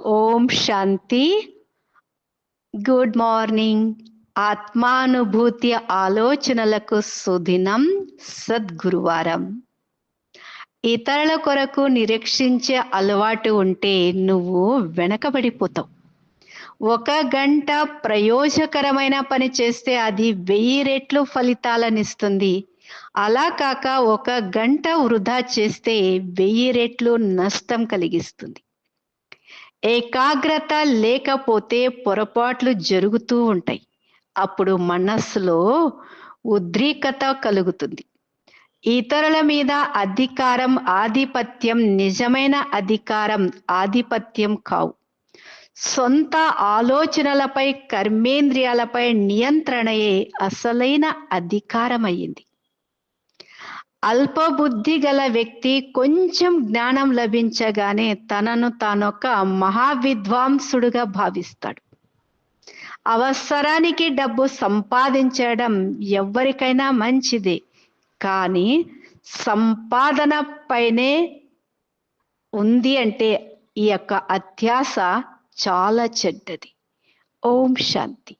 ఓం శాంతి. Good morning. ఆత్మానుభూతి ఆలోచనలకు సుదినం సద్గురువారం. ఇతరుల కొరకు నిరీక్షించే అలవాటు ఉంటే నువ్వు వెనకబడిపోతావు. ఒక గంట ప్రయోజకరమైన పని చేస్తే అది వెయ్యి రెట్లు ఫలితాలనిస్తుంది. అలా కాక ఒక గంట వృధా చేస్తే వెయ్యి రెట్లు నష్టం కలిగిస్తుంది. ఏకాగ్రత లేకపోతే పొరపాట్లు జరుగుతూ ఉంటాయి. అప్పుడు మనస్సులో ఉద్రిక్తత కలుగుతుంది. ఇతరుల మీద అధికారం ఆధిపత్యం నిజమైన అధికారం ఆధిపత్యం కావు. సొంత ఆలోచనలపై కర్మేంద్రియాలపై నియంత్రణయే అసలైన అధికారం అయ్యింది అల్పబుద్ధి గల వ్యక్తి కొంచెం జ్ఞానం లభించగానే తనను తానొక మహావిద్వాంసుడుగా భావిస్తాడు. అవసరానికి డబ్బు సంపాదించడం ఎవరికైనా మంచిది. కానీ సంపాదన పైనే ఉంది అంటే ఈ యొక్క అత్యాస చాలా చెడ్డది. ఓం శాంతి.